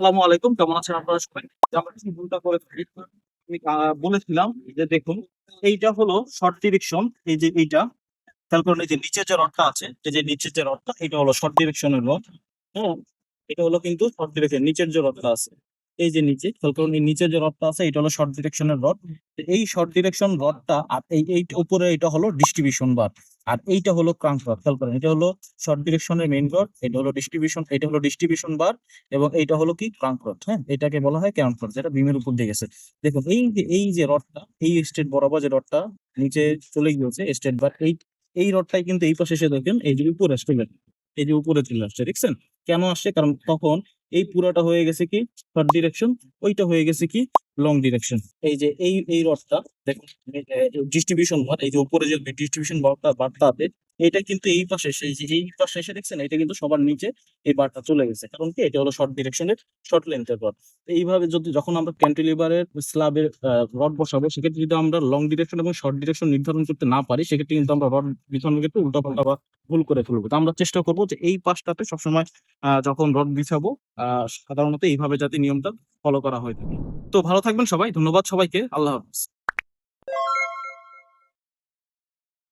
আসসালামু আলাইকুম, কেমন আছেন আপনারা সবাই? আমরা কিছু ভুলটা করে থাকি। আমি বলেছিলাম যে দেখুন, এইটা হলো শর্ট ডিরেকশন এই যে এইটা, খেয়াল করুন এই যে নিচের যে রথটা আছে, এই যে নিচের যে রডটা, এটা হলো শর্ট ডিরেকশনের রড। হ্যাঁ এটা হলো কিন্তু শর্ট ডিরেকশন নিচের যে রডটা আছে। এই যে নিচে, খেয়াল করুন এই নিচের যে রডটা আছে, এটা হলো শর্ট ডিরেকশনের রড এই শর্ট ডিরেকশন রডটা আর এই এই উপরে এটা হলো ডিস্ট্রিবিউশন বার আর এইটা হলো ক্রাঙ্ক রড খেয়াল করেন, এটা হলো শর্ট ডিরেকশনের মেইন রড এটা হলো ডিস্ট্রিবিউশন এটা হলো ডিস্ট্রিবিউশন বার এবং এইটা হলো কি ক্রাঙ্ক রড হ্যাঁ? এটাকে বলা হয় ক্রাঙ্ক রড যেটা বিমের উপর দিয়ে গেছে। দেখুন, এই যে এই যে রডটা এই স্টেট বরাবর যে রডটা নিচে চলে গিয়েছে স্টেট বার এই এই রডটাই কিন্তু এই পাশে এসে দেখেন, এই যে উপরে চলে এই যে উপরে চলে আসছে, দেখছেন? কেন আসছে? কারণ তখন এই পুরাটা হয়ে গেছে কি শর্ট ডিরেকশন ওইটা হয়ে গেছে কি লং ডিরেকশন এই যে এই এই রডটা, দেখুন ডিস্ট্রিবিউশন বার এই যে উপরে যে ডিস্ট্রিবিউশন বারটা বারটা আছে এটা কিন্তু এই পাশে যে, এই পাশে এসে দেখছেন, এটা কিন্তু সবার নিচে এই বারটা চলে গেছে। কারণ কি? এটা হলো শর্ট ডিরেকশনের শর্ট লেন্থের রড এইভাবে যদি, যখন আমরা ক্যান্টিলিভারের স্ল্যাবের রড বসাবো, সেক্ষেত্রে যদি আমরা লং ডিরেকশন এবং শর্ট ডিরেকশন নির্ধারণ করতে না পারি, সেক্ষেত্রে কিন্তু আমরা রড বিছানোর ক্ষেত্রে উল্টা পাল্টা বা ভুল করে ফেলব। তো আমরা চেষ্টা করব যে এই পাশটাতে সবসময় যখন রড বিছাবো সাধারণত এইভাবে যাতে নিয়মটা ফলো করা হয়ে থাকে। তো ভালো থাকবেন সবাই। ধন্যবাদ সবাইকে। আল্লাহ হাফিজ।